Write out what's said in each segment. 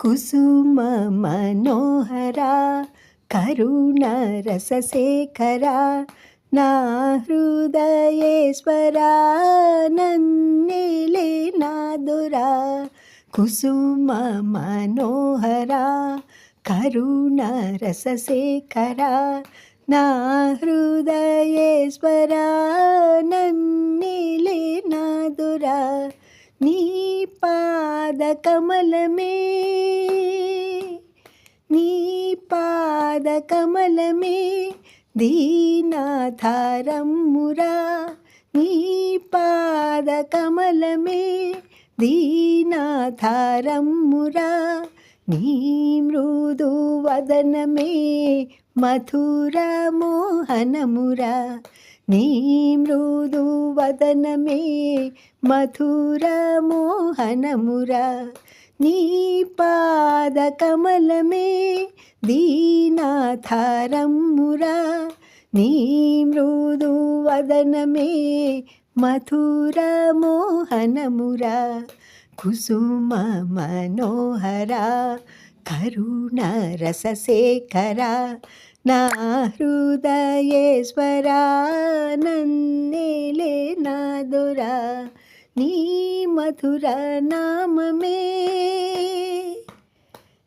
కుసుమ మనోహర కరుణ రసశేఖర నా హృదయేశ్వర నన్నేలే నాదురా. కుసుమ మనోహర కరుణ రసశేఖర నా హృదయేశ్వర నన్నేలే నాదురా. నీ పాద కమలమే నీ పాద కమలమే దీనాధారమురా. నీ పాద కమలమే దీనాధారమురా. నీ మృదు వదనమే. మధుర మోహనమురా నీ మృదు వదనమే మధుర మోహనమురా నీ పాద కమలమే దీనాధారమురా నీ మృదు వదనమే మధుర మోహనమురా కుసుమ మనోహరా కరుణ రసశేఖర నా హృదయేశ్వర నన్నేలే నాదురా నీ మధుర నామమే.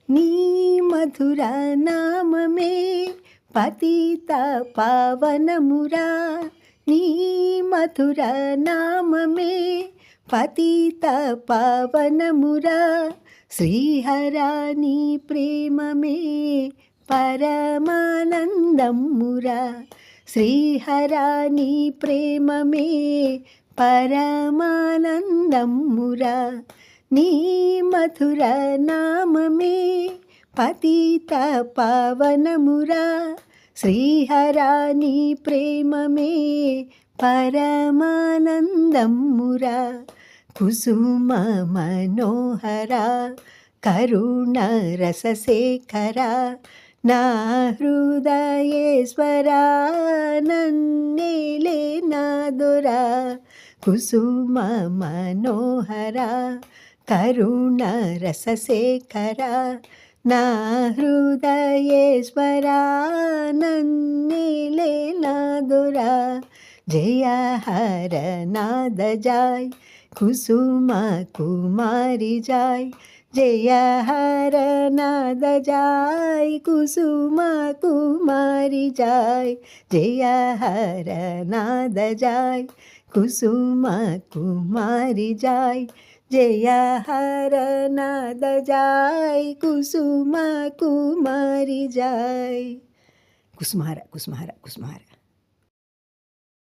నీ మధుర నామమే పతిత పవనమురా. నీ మధుర నామమే పతిత పవనమురా. శ్రీహరా నీ ప్రేమమే పరమానందమురా. శ్రీహరా నీ ప్రేమమే పరమానందమురా. నీ మధుర నామమే పతిత పవనమురా. శ్రీహరాని ప్రేమమే పరమానందమురా. కుసుమ మనోహరా కరుణ రసశేఖరా. నా హృదయేశ్వరా నన్నేలే నాదురా కుసుమ మనోహరా కరుణ రసశేఖరా. నా హృదయేశ్వర నన్నేలే నాదురా జయ హర నాద జాయ్ కుసుమ కుమారి జాయ్ జయ హర నాద జాయ్ కుసుమ కుమారి జాయ్ జయ హర నాద జాయ్ కుసుమ కుమారి జాయ్ जया हर नद जाय कुसुमा कुमारी जाय। कुसुमारा कुसुमारा कुसुमारा